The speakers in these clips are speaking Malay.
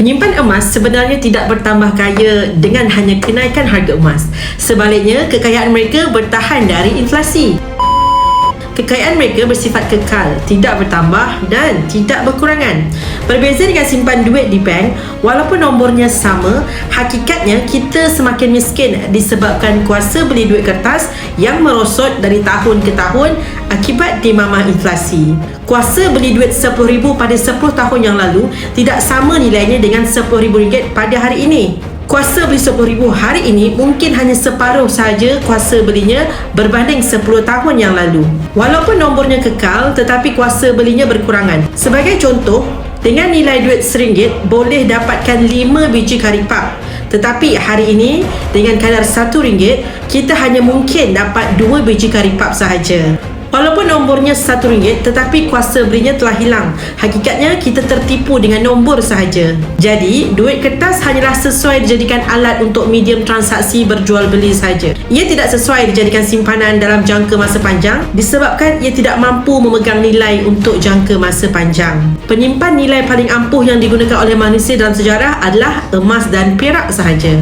Penyimpan emas sebenarnya tidak bertambah kaya dengan hanya kenaikan harga emas. Sebaliknya, kekayaan mereka bertahan dari inflasi. Kekayaan mereka bersifat kekal, tidak bertambah dan tidak berkurangan. Berbeza dengan simpan duit di bank, walaupun nombornya sama, hakikatnya kita semakin miskin disebabkan kuasa beli duit kertas yang merosot dari tahun ke tahun akibat dimamah inflasi. Kuasa beli duit RM10,000 pada 10 tahun yang lalu tidak sama nilainya dengan RM10,000 pada hari ini. Kuasa beli RM10,000 hari ini mungkin hanya separuh sahaja kuasa belinya berbanding 10 tahun yang lalu. Walaupun nombornya kekal tetapi kuasa belinya berkurangan. Sebagai contoh, dengan nilai duit RM1 boleh dapatkan 5 biji karipap. Tetapi hari ini dengan kadar RM1 kita hanya mungkin dapat 2 biji karipap sahaja. Walaupun nombornya RM1 tetapi kuasa belinya telah hilang. Hakikatnya kita tertipu dengan nombor sahaja. Jadi, duit kertas hanyalah sesuai dijadikan alat untuk medium transaksi berjual beli sahaja. Ia tidak sesuai dijadikan simpanan dalam jangka masa panjang disebabkan ia tidak mampu memegang nilai untuk jangka masa panjang. Penyimpan nilai paling ampuh yang digunakan oleh manusia dalam sejarah adalah emas dan perak sahaja.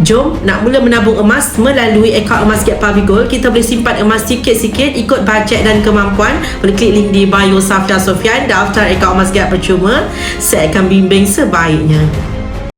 Jom nak mula menabung emas melalui akaun emas Get Public Gold. Kita boleh simpan emas sikit-sikit ikut bajet dan kemampuan. Boleh klik link di bio Safda Sofian daftar akaun emas Get percuma. Saya akan bimbing sebaiknya